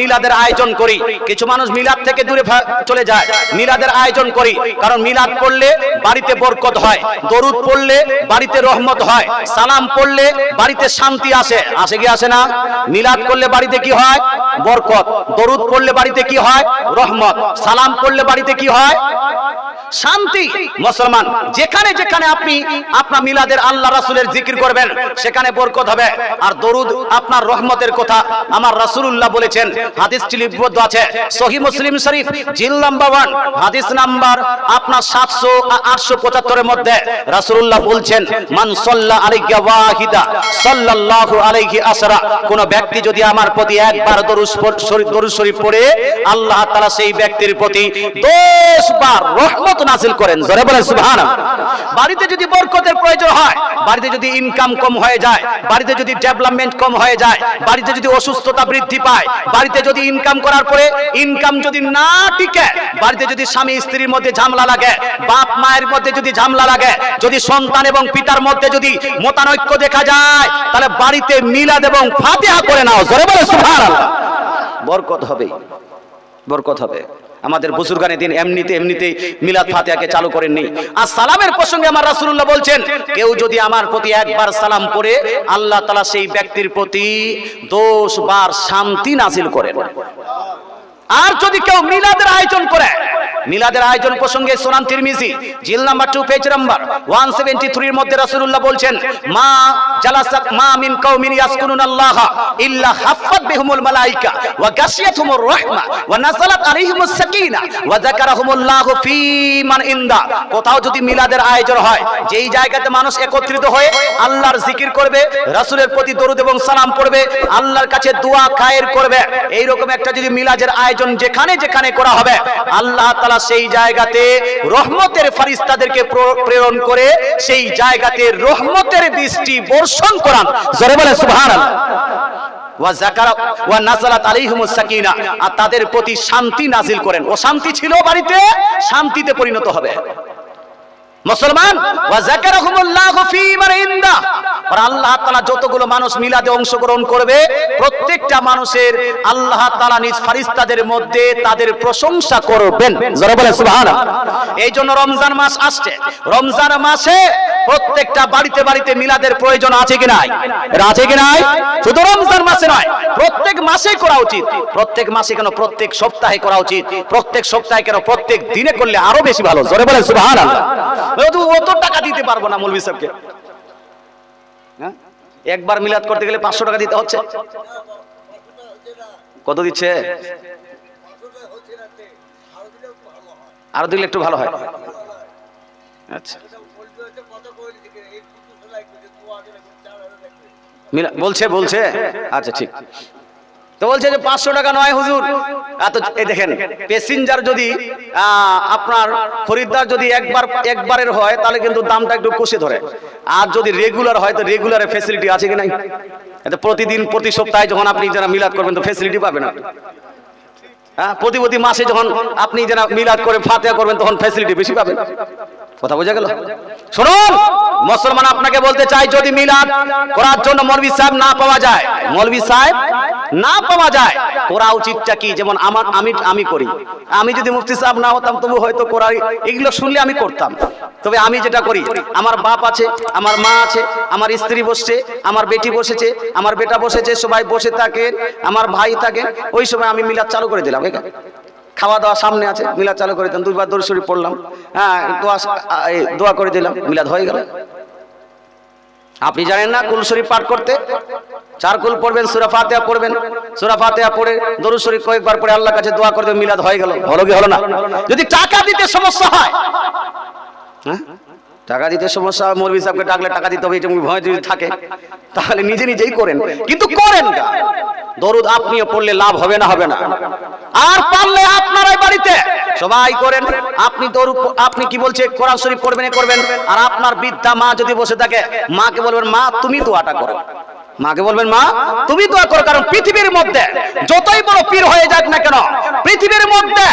মিলাদের আয়োজন করি। কিছু মানুষ মিলাদ থেকে দূরে চলে যায়। মিলাদের আয়োজন করি। কারণ মিলাদ পড়লে বাড়িতে বরকত হয়। দরুদ পড়লে বাড়িতে রহমত হয়। সালাম পড়লে বাড়িতে শান্তি আসে। আসে কি আসে না? মিলাদ করলে বাড়িতে কি হয়? বরকত। দরুদ পড়লে বাড়িতে কি হয়? রহমত। সালাম পড়লে বাড়িতে কি হয়? শান্তি। মুসলমান, যেখানে যেখানে আপনি আপনার মিলাদের আল্লাহ রাসূলের জিকির করবেন, সেখানে বরকত হবে। আর দরুদ আপনার রহমতের কথা আমার রাসূলুল্লাহ বলেছেন লিপিবদ্ধ আছে। সহি মুসলিম শরীফ, জিল নাম্বার ওয়ান, হাদিস নাম্বার আপনার সাতশো আটশো পঁচাত্তরের মধ্যে। রাসূলুল্লাহ বলছেন, মান সাল্লা ওয়াহিদা আসরা। কোন ব্যক্তি যদি আমার প্রতি একবার শরীফ পড়ে, আল্লাহ তাআলা সেই ব্যক্তির প্রতি 10 বার রহমত নাযিল করেন। বাড়িতে যদি বরকতের প্রয়োজন হয়, বাড়িতে যদি ইনকাম কম হয়ে যায়, বাড়িতে যদি ডেভেলপমেন্ট কম হয়ে যায়, বাড়িতে যদি অসুস্থতা বৃদ্ধি পায়, বাড়িতে যদি ইনকাম করার পরে ইনকাম যদি না টিকে, বাড়িতে যদি স্বামী স্ত্রীর মধ্যে ঝামেলা লাগে, বাপ মায়ের মধ্যে যদি ঝামেলা লাগে, যদি সন্তান এবং পিতার মধ্যে যদি মতানৈক্য দেখা যায়, তাহলে বাড়িতে মিলাদ এবং ফাতিহা করে নাও। জোরে বলে, সুবহানাল্লাহ। বরকত হবে বরকত হবে। আমাদের বুজুর্গানে দিন এমনিতে এমনিতে মিলাদ ফাতিহাকে চালু করেননি। আর সালামের প্রসঙ্গে আমার রাসূলুল্লাহ বলছেন, কেউ যদি আমার প্রতি একবার সালাম করে, আল্লাহ তালা সেই ব্যক্তির প্রতি দোষ বার শান্তি নাজিল করেন। আর যদি কেউ মিলাদের আয়োজন করে মিলাদের আয়োজন প্রসঙ্গে সোনান তিরমিজি, জিল number two page number one seventy থ্রির মধ্যে রাসূলুল্লাহ বলছেন, মা জালাসাত, মা মিন কওমিন ইয়াসকুনুন আল্লাহ ইল্লা হাফাত বিহুমুল মালাইকা ওয়া গাশিয়াতুমুর রাহমা ওয়া নাযালাত আলাইহিমুস সাকিনা ওয়া যাকারাহুমুল্লাহু ফি মান ইনদা। কোথাও যদি মিলাদের আয়োজন হয়, যেই জায়গাতে মানুষ একত্রিত হয়ে আল্লাহর জিকির করবে, রাসূলের প্রতি দরুদ এবং সালাম পড়বে, আল্লাহর কাছে দোয়া খায়ের করবে এই রকম একটা যদি মিলাদের আয়োজন যেখানে যেখানে করা হবে, আল্লাহ তাআলা সেই জায়গাতে রহমতের ফারিস্তাদেরকে প্রেরণ করে সেই জায়গাতে রহমতের বৃষ্টি বর্ষণ করান। জোরে বলে তাদের প্রতি শান্তি নাজিল করেন। ছিল বাড়িতে, শান্তিতে পরিণত হবে। মুসলমান আর আল্লাহ তাআলা যতগুলো মানুষ মিলাদে অংশগ্রহণ করবে, প্রত্যেকটা মানুষের আল্লাহ তাআলা নিজ ফেরেশতাদের মধ্যে তাদের প্রশংসা করবেন। এই জন্য রমজান মাস আসছে। রমজান মাসে প্রত্যেকটা বাড়িতে বাড়িতে মিলাদের প্রয়োজন আছে কি নাই? আছে কি নাই? শুধু রমজান মাসে নয়, প্রত্যেক মাসেই করা উচিত। প্রত্যেক মাসে কেন প্রত্যেক সপ্তাহে করা উচিত? প্রত্যেক সপ্তাহে কেন প্রত্যেক দিনে করলে আরও বেশি ভালো? জোরে বলে সুবহানাল্লাহ। শুধু অত টাকা দিতে পারব না মৌলভী সাহেবকে। হ্যাঁ? একবার মিলাদ করতে গেলে পাঁচশো টাকা দিতে হচ্ছে। কত দিচ্ছে? আরও দিলে একটু ভালো হয়। আচ্ছা। বলছে বলছে। আচ্ছা ঠিক। তো বলছে যে পাঁচশো টাকা নয় হুজুর। এত দেখেন প্যাসেঞ্জার যদি আপনার খরিদ্দার যদি একবার, একবারের হয়, তাহলে কিন্তু দামটা একটু কষে ধরে। আর যদি রেগুলার হয়, তো রেগুলারের ফেসিলিটি আছে কি নাই? প্রতিদিন, প্রতি সপ্তাহে যখন আপনি যারা মিলাদ করবেন, তো ফেসিলিটি পাবেন আপনি। হ্যাঁ প্রতি প্রতি মাসে যখন আপনি যারা মিলাদ করে ফাতেহা করবেন, তখন ফ্যাসিলিটি বেশি পাবেন। কথা বোঝা গেল? শুনুন, মুসলমান আপনাকে বলতে চাই যদি মিলাদ করার জন্য মৌলভী সাহেব না পাওয়া যায়, মৌলভী সাহেব না পাওয়া যায়, করা উচিতটা কি? যেমন আমার, আমি আমি করি। আমি যদি মুফতি সাহেব না হতাম, তবু হয়তো করার এগুলো শুনলে আমি করতাম। তবে আমি যেটা করি, আমার বাপ আছে, আমার মা আছে, আমার স্ত্রী বসছে, আমার বেটি বসেছে, আমার বেটা বসেছে, সবাই বসে থাকেন, আমার ভাই থাকেন, ওই সময় আমি মিলাদ চালু করে দিলাম খাওয়া দাওয়া সামনে আছে মিলাদ চালু করে দিলাম দুইবার দরুদ শরীফ পড়লাম। হ্যাঁ দোয়া দোয়া করে দিলাম মিলাদ হয়ে গেল। আপনি জানেন না কুল শরীফ পাঠ করতে? চার কুল পড়বেন সুরা ফাতিহা পড়বেন। সুরা ফাতিহা পড়ে দরুদ শরীফ কয়েকবার পড়ে আল্লাহর কাছে দোয়া করে দেবেন, মিলাদ হয়ে গেল। হলো কি হলো না? যদি টাকা দিতে সমস্যা হয় হ্যাঁ? টাকা দিতে সমস্যা হয় মৌলভী সাহেবকে ডাকলে টাকা দিতে হবে এটা ভয় যদি থাকে তাহলে নিজে নিজেই করেন। কিন্তু করেন না দরুদ আপনিও পড়লে লাভ হবে না হবে না। আর পারলে আপনারাই বাড়িতে। সবাই করেন, আপনি দরুদ আপনি কি বলছে? কোরআন শরীফ পড়বেন করবেন। আর আপনার বৃদ্ধা মা যদি বসে থাকে, মাকে বলবেন, মা, তুমি দোয়াটা করো। মাকে বলবেন, মা, তুমি দোয়া করো, কারণ পৃথিবীর মধ্যে যতই বড় পীর হয়ে যাক না কেন, পৃথিবীর মধ্যে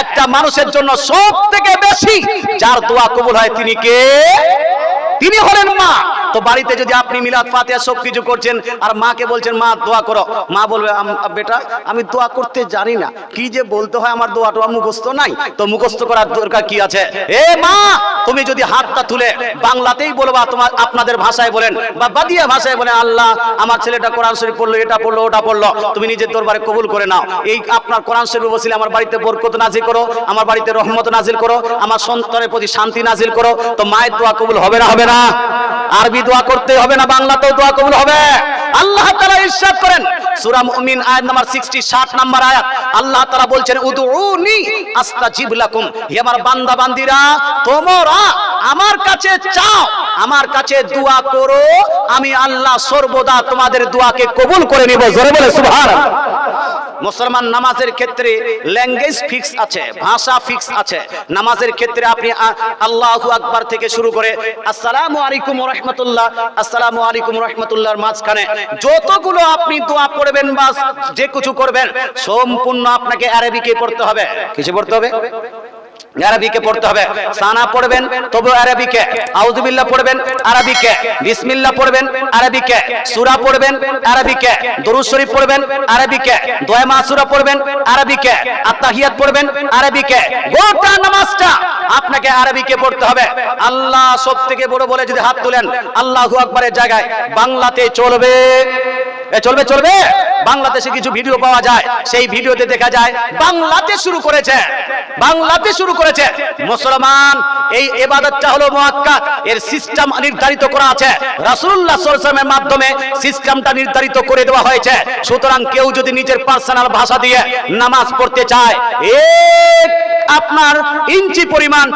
একটা মানুষের জন্য সব থেকে বেশি যার দোয়া কবুল হয় তিনি কে? তিনি হলেন মা। তো বাড়িতে যদি আপনি মিলাদ ফাতিহা সব কিছু করছেন, আর মাকে বলছেন, মা, দোয়া করো। মা বলবে বেটা, আমি দোয়া করতে জানি না। কি যে বলতে হয়, আমার দোয়া টোয়া মুখস্থ নাই। তো মুখস্থ করার দরকার কি আছে? এ, মা, তুমি যদি হাতটা তুলে বাংলাতেই বলবা, তোমার, আপনাদের ভাষায় বলেন বা বাদিয়া ভাষায় বলেন, আল্লাহ, আমার ছেলেটা কোরআন শরীফ পড়ল, এটা পড়ল, ওটা পড়ল, তুমি নিজের দরবারে কবুল করে নাও। এই আপনার কোরআন শরীফ বসিলে আমার বাড়িতে বরকত নাজিল করো, আমার বাড়িতে রহমত নাজিল করো, আমার সন্তানের প্রতি শান্তি নাজিল করো। তো মায়ের দোয়া কবুল হবে না হবে না? আরবি দোয়া করতে হবে না, বাংলাতেও দোয়া কবুল হবে। আল্লাহ তাআলা ইরশাদ করেন। সূরা মুমিন আয়াত নাম্বার 60 60 নাম্বার আয়াত। আল্লাহ তাআলা বলছেন, উদউনি আস্তাজিব লাকুম। হে আমার বান্দা তোমরা আমার কাছে চাও, আমার কাছে দোয়া করো, আমি আল্লাহ সর্বদা তোমাদের দোয়াকে কবুল করে নিব। জোরে বলে, সুবহানাল্লাহ। মুসলমান নামাজের ক্ষেত্রে ল্যাঙ্গুয়েজ ফিক্স আছে, ভাষা ফিক্স আছে। নামাজের ক্ষেত্রে আপনি আল্লাহ আকবার থেকে শুরু করে আসসালামু আলাইকুম রহমতুল্লাহ, আসসালামু আলাইকুম রহমতুল্লাহর মাঝখানে যতগুলো আপনি দোয়া পড়বেন বা যে কিছু করবেন, সম্পূর্ণ আপনাকে আরবিকে পড়তে হবে। কিছু পড়তে হবে? আরবিকে পড়তে হবে। সানা পড়বেন তবে আরবিকে। পড়বেন আরবিকে। পড়বেন আরবিকে। পড়বেন, আরবিকে। দরুদ শরীফ পড়বেন, আরবিকে। দোয়া মাসুরা পড়বেন, আরবিকে। আত্তাহিয়াত পড়বেন, আরবিকে। গোটা নামাজটা আপনাকে আরবিকে পড়তে হবে। আল্লাহ সবথেকে বড় বলে যদি হাত তুলেন, আল্লাহু আকবারের জায়গায় বাংলাতে চলবে। এ, চলবে চলবে? বাংলাদেশে কিছু ভিডিও পাওয়া যায়, সেই ভিডিওতে দেখা যায় বাংলাতে শুরু করেছে, বাংলাতে শুরু করেছে। মুসলমান, এই এবাদতটা হলো মুআক্কাদ এর সিস্টেম নির্ধারিত করা আছে। রাসূলুল্লাহ সাল্লাল্লাহু আলাইহি মাধ্যমে সিস্টেমটা নির্ধারিত করে দেওয়া হয়েছে। সুতরাং কেউ যদি নিজের পার্সোনাল ভাষা দিয়ে নামাজ পড়তে চায়, এক আপনার ইঞ্চি পরিমাণ,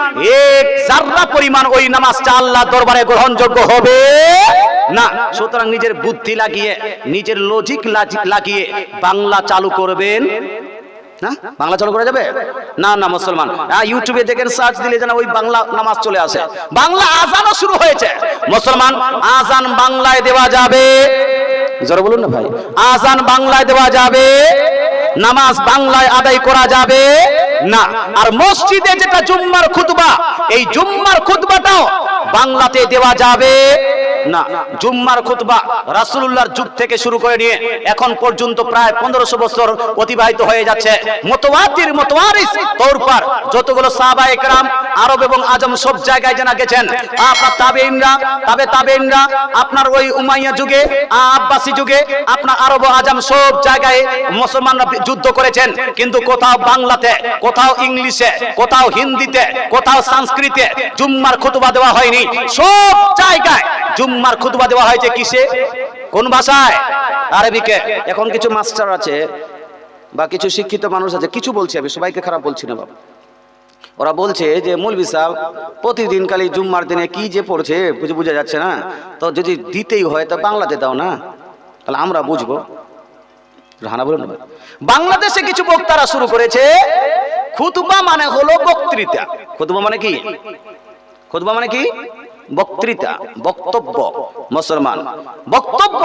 এক জাররা পরিমাণ ওই নামাজটা আল্লাহ দরবারে গ্রহণযোগ্য হবে। না, সুতরাং নিজের বুদ্ধি লাগিয়ে, নিজের লজিক লাগিয়ে বাংলা চালু করবেন। না? বাংলা চালু করা যাবে? না না, মুসলমান। হ্যাঁ ইউটিউবে দেখেন সার্চ দিলে যেন ওই বাংলা নামাজ চলে আসে। বাংলা আজানও শুরু হয়েছে। মুসলমান, আজান বাংলায় দেওয়া যাবে। জোরে বলুন না ভাই। আজান বাংলায় দেওয়া যাবে। নামাজ বাংলায় আদায় করা যাবে। না, আর মসজিদে যেটা জুম্মার খুতবা, এই জুম্মার খুতবাটাও বাংলাতে দেওয়া যাবে। না, জুম্মার খুতবা রাসূলুল্লাহর যুগ থেকে শুরু করে নিয়ে এখন পর্যন্ত প্রায় পনেরোশো বছর অতিবাহিত হয়ে যাচ্ছে। মোতওয়াতির মোতওয়ারিস তৌর পার। যতগুলো সাহাবা একরাম, আরব এবং আজম সব জায়গায় জানা গেছেন। আপনার তাবেইনরা তাবে তাবেইনরা আপনার ওই উমাইয়া যুগে, আব্বাসি যুগে, আপনার আরব আজম সব জায়গায় মুসলমানরা যুদ্ধ করেছেন। কিন্তু কোথাও বাংলাতে, কোথাও ইংলিশে, কোথাও হিন্দিতে, কোথাও সংস্কৃতে জুম্মার খুতবা দেওয়া হয়নি। সব জায়গায় জুম্মার খুতবা দেওয়া হয়েছে কিসে? কোন ভাষায়? আরবিকে এখন কিছু মাস্টার আছে বা কিছু শিক্ষিত মানুষ আছে, কিছু বলছি আমি, সবাইকে খারাপ বলছি না বাবা। ওরা বলছে যে মৌলবি সাহেব প্রতিদিন খালি জুম্মার দিনে কি যে পড়ছে, বুঝে বোঝা যাচ্ছে না। তো যদি দিতেই হয়, তা বাংলাতে দাও না। তাহলে আমরা বুঝব। রাহানা, বলুন বাংলাদেশে কিছু বক্তারা শুরু করেছে, খুতবা মানে হলো বক্তৃতা। খুতবা মানে কি? খুতবা মানে কি? বক্তৃতা, বক্তব্য, মুসলমান। বক্তব্য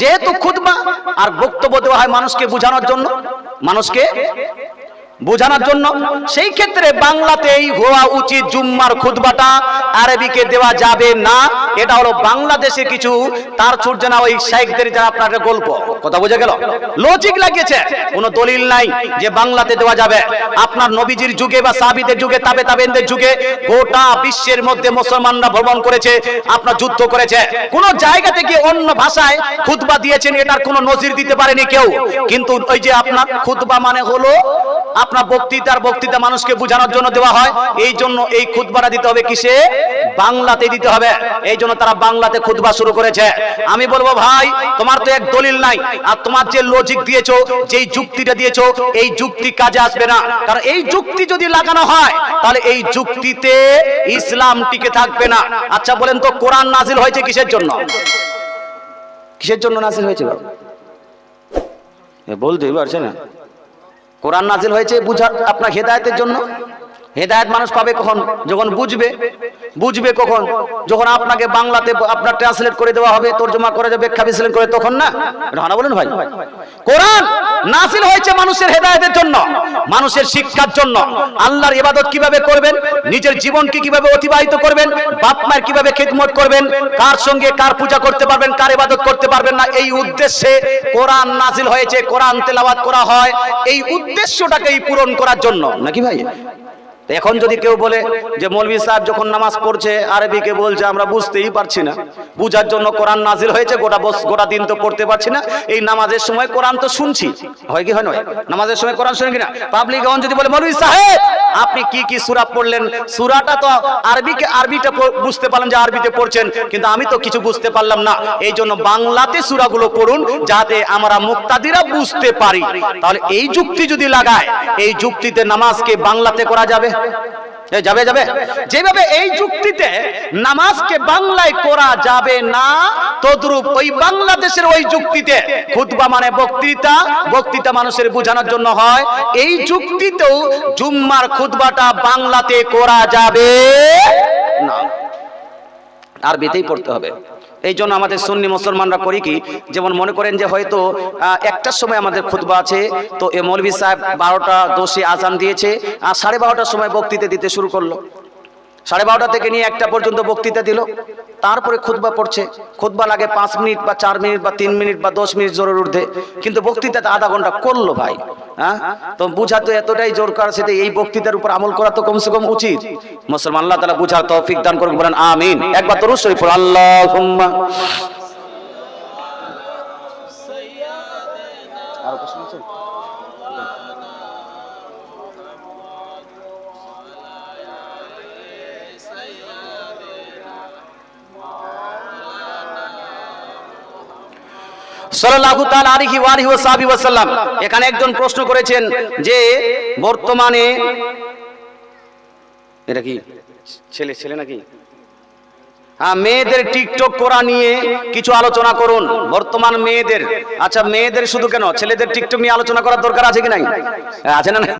যেহেতু খুতবা, আর বক্তব্য দেওয়া হয় মানুষকে বোঝানোর জন্য, মানুষকে বোঝানোর জন্য, সেই ক্ষেত্রে বাংলাতেই হওয়া উচিত জুম্মার খুতবাটা, আরবিকে দেওয়া যাবে না। এটা হলো বাংলাদেশে কিছু, তার ছুট না ওই শাইখদের যারা আপনার গল্প। কথা বোঝা গেল? লজিক লাগিয়েছে। কোনো দলিল নাই যে বাংলাতে দেওয়া যাবে। আপনার নবীজির যুগে বা সাবিদের যুগে, তাবে তাবেনদের যুগে গোটা বিশ্বের মধ্যে মুসলমানরা ভ্রমণ করেছে, আপনার যুদ্ধ করেছে। কোন জায়গা থেকে অন্য ভাষায় খুতবা দিয়েছেন, এটার কোনো নজির দিতে পারেনি কেউ। কিন্তু ওই যে আপনার খুতবা মানে হলো, আপনার বক্তৃতার বক্তৃতা মানুষকে বোঝানোর জন্য দেওয়া হয়। এই জন্য এই খুতবাটা দিতে হবে কিসে? বাংলাতে দিতে হবে। এই জন্য তারা বাংলাতে খুতবা শুরু করেছে। আমি বলব, ভাই, তোমার তো এক দলিল নাই। আর তোমার যে লজিক দিয়েছ, যেই যুক্তিটা দিয়েছ, এই যুক্তি কাজে আসবে না। কারণ এই যুক্তি যদি লাগানো হয়, তাহলে এই যুক্তিতে ইসলাম টিকে থাকবে না। আচ্ছা বলেন তো, কোরআন নাজিল হয়েছে কিসের জন্য? কিসের জন্য নাজিল হয়েছে বলতেই পারছে না। কোরআন নাজিল হয়েছে বুঝার আপনার হেদায়েতের জন্য? হেদায়েত মানুষ পাবে কখন? যখন বুঝবে। বুঝবে কখন? যখন আপনাকে বাংলাতে আপনার ট্রান্সলেট করে দেওয়া হবে, তর্জমা করে যাবে ব্যাখ্যা বিশ্লেষণ করে, তখন না? এটা বলেন ভাই। কোরআন নাসিল হয়েছে মানুষের হেদায়েতের জন্য, মানুষের শিক্ষার জন্য। আল্লাহর ইবাদত কীভাবে করবেন? নিজের জীবনকে কীভাবে অতিবাহিত করবেন? বাপ মায়ের কীভাবে খেদমত করবেন? কার সঙ্গে কার পূজা করতে পারবেন, কার ইবাদত করতে পারবেন না? এই উদ্দেশ্যে কোরআন নাজিল হয়েছে, কোরআন তেলাওয়াত করা হয়। এই উদ্দেশ্যটাকেই পূরণ করার জন্য। নাকি ভাই? এখন যদি কেউ বলে যে মৌলভী সাহেব যখন নামাজ পড়ছে, আরবিকে বলছে, আমরা বুঝতেই পারছি না। বুঝার জন্য কোরআন নাজিল হয়েছে, গোটা বস, গোটা দিন তো পড়তে পারছি না। এই নামাজের সময় কোরআন তো শুনছি। হয় কি হয় নয় নামাজের সময় কোরআন শুনে কিনা? পাবলিক এখন যদি বলে, মৌলভী সাহেব! আপনি কি কি সুরা পড়লেন? সুরাটা তো আরবিকে আরবিটা বুঝতে পারলাম যে আরবিতে পড়ছেন, কিন্তু আমি তো কিছু বুঝতে পারলাম না। এই জন্য বাংলাতে সুরাগুলো পড়ুন, যাতে আমরা মুক্তাদিরা বুঝতে পারি। তাহলে এই যুক্তি যদি লাগায়, এই যুক্তিতে নামাজকে বাংলাতে করা যাবে? যাবে যাবে। যেভাবে এই যুক্তিতে নামাজকে বাংলায় করা যাবে না তদ্রূপ ওই বাংলাদেশের ওই যুক্তিতে খুতবা মানে বক্তৃতা বক্তৃতা মানুষের বোঝানোর জন্য হয়। এই যুক্তিতেও জুম্মার খুতবাটা বাংলাতে করা যাবে না। আরবিতেই পড়তে হবে। এই জন্য আমাদের সুন্নি মুসলমানরা করি কি, যেমন মনে করেন যে হয়তো একটার সময় আমাদের খুতবা আছে, তো এ মৌলভী সাহেব বারোটা দোষে আজান দিয়েছে আর সাড়ে বারোটার সময় বক্তৃতা দিতে শুরু করল। সাড়ে বারোটা থেকে নিয়ে একটা পর্যন্ত বক্তৃতা দিল। তারপরে খুদবা পড়ছে। খুদবা লাগে পাঁচ মিনিট বা চার মিনিট বা তিন মিনিট বা দশ মিনিট জোরের উর্ধে কিন্তু বক্তৃতা আধা ঘণ্টা করল ভাই হ্যাঁ? তো বুঝা তো এতটাই জোর করা সেটা এই বক্তৃতার উপর আমল করা তো কমসে কম উচিত। মুসলমান, আল্লাহ তালা বুঝার তৌফিক দান করবেন বলেন আমিন। একবার তো শরীফ আল্লাহ এখানে একজন প্রশ্ন করেছেন যে বর্তমানে এটা কি, ছেলে ছেলে নাকি হ্যাঁ মেয়েদের টিকটক করা নিয়ে কিছু আলোচনা করুন, বর্তমান মেয়েদের আচ্ছা মেয়েদের শুধু কেন, ছেলেদের টিকটক নিয়ে আলোচনা করার দরকার আছে কি নাই আছে না?